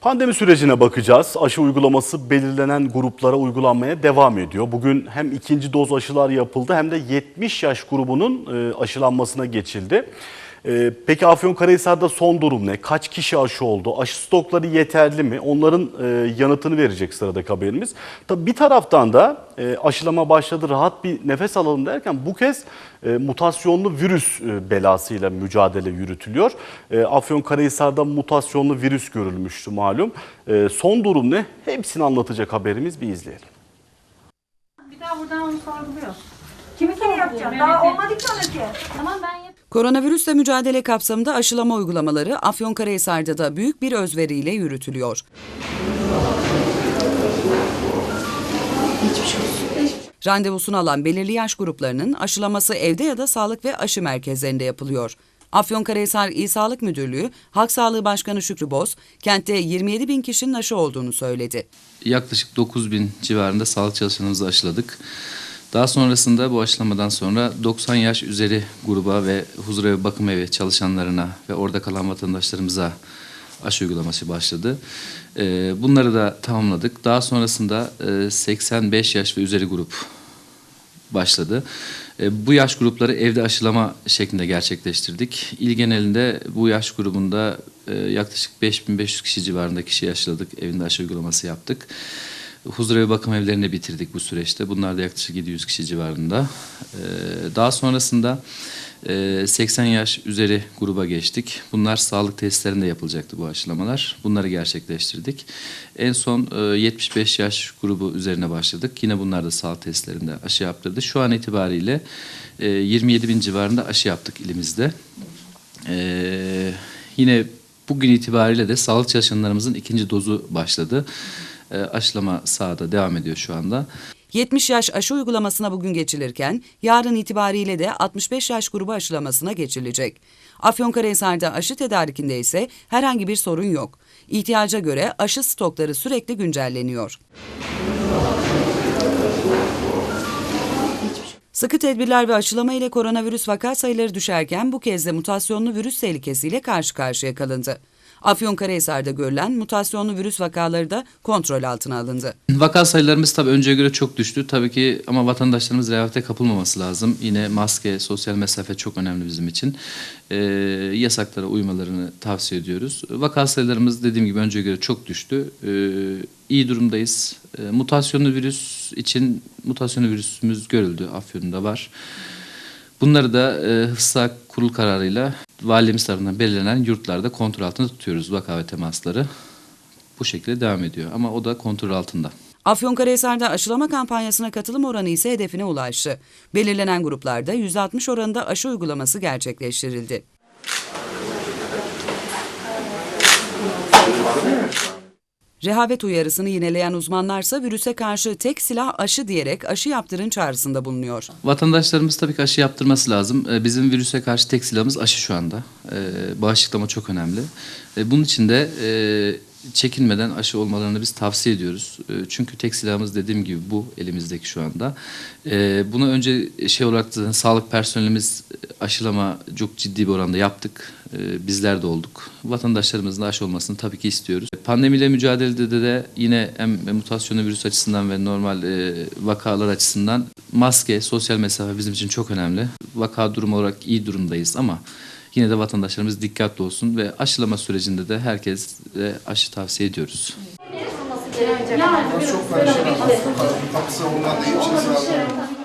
Pandemi sürecine bakacağız. Aşı uygulaması belirlenen gruplara uygulanmaya devam ediyor. Bugün hem ikinci doz aşılar yapıldı hem de 70 yaş grubunun e, aşılanmasına geçildi. E, Peki Afyonkarahisar'da son durum ne? Kaç kişi aşı oldu? Aşı stokları yeterli mi? Onların e, yanıtını verecek sıradaki haberimiz. Tabii bir taraftan da e, aşılama başladı rahat bir nefes alalım derken bu kez e, mutasyonlu virüs e, belasıyla mücadele yürütülüyor. E, Afyonkarahisar'da mutasyonlu virüs görülmüştü malum. E, son durum ne? Hepsini anlatacak haberimiz bir izleyelim. Bir daha buradan onu sorguluyor. Kimi kimi yapacağım? Daha olmadı ki onunki. Tamam ben yap. Koronavirüsle mücadele kapsamında aşılama uygulamaları Afyonkarahisar'da da büyük bir özveriyle yürütülüyor. Randevusunu alan belirli yaş gruplarının aşılaması evde ya da sağlık ve aşı merkezlerinde yapılıyor. Afyonkarahisar İl Sağlık Müdürlüğü, Halk Sağlığı Başkanı Şükrü Boz, kentte 27 bin kişinin aşı olduğunu söyledi. yaklaşık 9 bin civarında sağlık çalışanımızı aşıladık. Daha sonrasında bu aşılamadan sonra 90 yaş üzeri gruba ve huzur evi bakım evi çalışanlarına ve orada kalan vatandaşlarımıza aşı uygulaması başladı. Ee, Bunları da tamamladık. Daha sonrasında e, 85 yaş ve üzeri grup başladı. E, Bu yaş grupları evde aşılama şeklinde gerçekleştirdik. İl genelinde bu yaş grubunda e, yaklaşık 5500 kişi civarında kişi aşıladık. Evinde aşı uygulaması yaptık. Huzurevi bakım evlerini bitirdik bu süreçte. Bunlar da yaklaşık 700 kişi civarında. E, Daha sonrasında e, 80 yaş üzeri gruba geçtik. Bunlar sağlık tesislerinde yapılacaktı bu aşılamalar. Bunları gerçekleştirdik. En son e, 75 yaş grubu üzerine başladık. Yine bunlar da sağlık tesislerinde aşı yaptırdı. Şu an itibariyle e, 27 bin civarında aşı yaptık ilimizde. E, yine bugün itibariyle de sağlık çalışanlarımızın ikinci dozu başladı. E, aşılama sahada devam ediyor şu anda. 70 yaş aşı uygulamasına bugün geçilirken yarın itibariyle de 65 yaş grubu aşılamasına geçilecek. Afyonkarahisar'da aşı tedarikinde ise herhangi bir sorun yok. İhtiyaca göre aşı stokları sürekli güncelleniyor. Sıkı tedbirler ve aşılama ile koronavirüs vaka sayıları düşerken bu kez de mutasyonlu virüs tehlikesiyle karşı karşıya kalındı. Afyonkarahisar'da görülen mutasyonlu virüs vakaları da kontrol altına alındı. Vaka sayılarımız tabii önceye göre çok düştü. Tabii ki ama vatandaşlarımız rehavete kapılmaması lazım. Yine maske, sosyal mesafe çok önemli bizim için. Ee, yasaklara uymalarını tavsiye ediyoruz. Vaka sayılarımız dediğim gibi önceye göre çok düştü. Ee, iyi durumdayız. Ee, mutasyonlu virüs için mutasyonlu virüsümüz görüldü. Afyon'da var. Bunları da e, Hıfzı kurul kararıyla valimiz tarafından belirlenen yurtlarda kontrol altında tutuyoruz vaka ve temasları. Bu şekilde devam ediyor ama o da kontrol altında. Afyonkarahisar'da aşılama kampanyasına katılım oranı ise hedefine ulaştı. Belirlenen gruplarda %60 oranında aşı uygulaması gerçekleştirildi. Rehavet uyarısını yineleyen uzmanlarsa virüse karşı tek silah aşı diyerek aşı yaptırın çağrısında bulunuyor. Vatandaşlarımız tabii ki aşı yaptırması lazım. Ee, Bizim virüse karşı tek silahımız aşı şu anda. Ee, Bağışıklama çok önemli. Ee, Bunun için de e, çekinmeden aşı olmalarını biz tavsiye ediyoruz. Çünkü tek silahımız dediğim gibi bu elimizdeki şu anda. Bunu önce şey olarak da sağlık personelimiz aşılama çok ciddi bir oranda yaptık. Ee, Bizler de olduk. Vatandaşlarımızın da aşı olmasını tabii ki istiyoruz. Pandemiyle mücadelede de, de yine hem mutasyonlu virüs açısından ve normal e, vakalar açısından maske, sosyal mesafe bizim için çok önemli. Vaka durumu olarak iyi durumdayız ama yine de vatandaşlarımız dikkatli olsun ve aşılama sürecinde de herkese aşı tavsiye ediyoruz. Yani biraz Çok aşırı kapısı olmadığı için sağlık